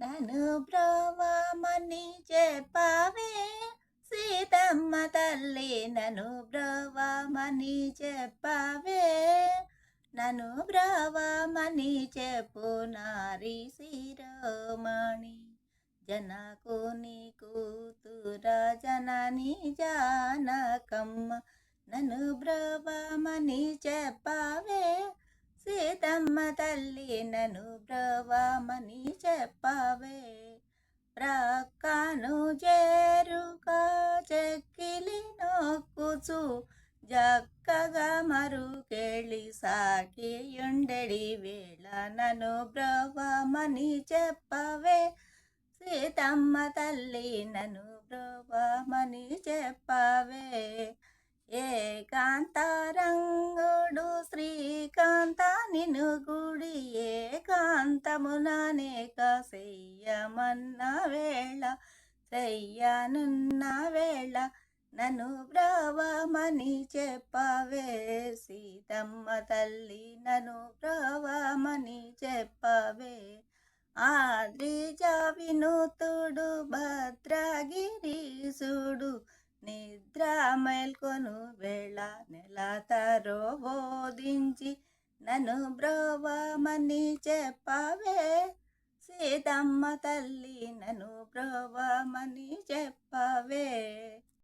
నన్ను బ్రోవమని చెప్పవే సీతమ్మ తల్లి నన్ను బ్రోవమని చెప్పవే. నన్ను బ్రోవమని చెప్పు నారి శిరోమణి జనకుని కూతుర జనని జానకమ్మ. నన్ను బ్రవమని చెప్పవే సీతమ్మ తల్లి నన్ను బ్రవమని చెప్పవే ప్రక్కను చేరుక చెక్కిలి నొక్కుచు జక్కగా మరుకెళ్ళి సాకియుండెడి వేళ నను బ్రవమని చెప్పవే. సీతమ్మ తల్లి నను బ్రవమని చెప్పవే. ఏకాంతరంగుడు శ్రీకాంత నిను గుడి ఏకాంతముననేక చెయ్యమన్న వేళ చెయ్యనున్న వేళ నన్ను బ్రవమని చెప్పవే. సీతమ్మ తల్లి నన్ను బ్రవమని చెప్పవే. ఆద్రిజ వినూతుడు భద్రగిరీసుడు నిద్ర మేల్కొను వేళ నెల తరో బోధించి నన్ను బ్రవమని చెప్పవే. సీతమ్మ తల్లి నన్ను బ్రోవమని చెప్పవే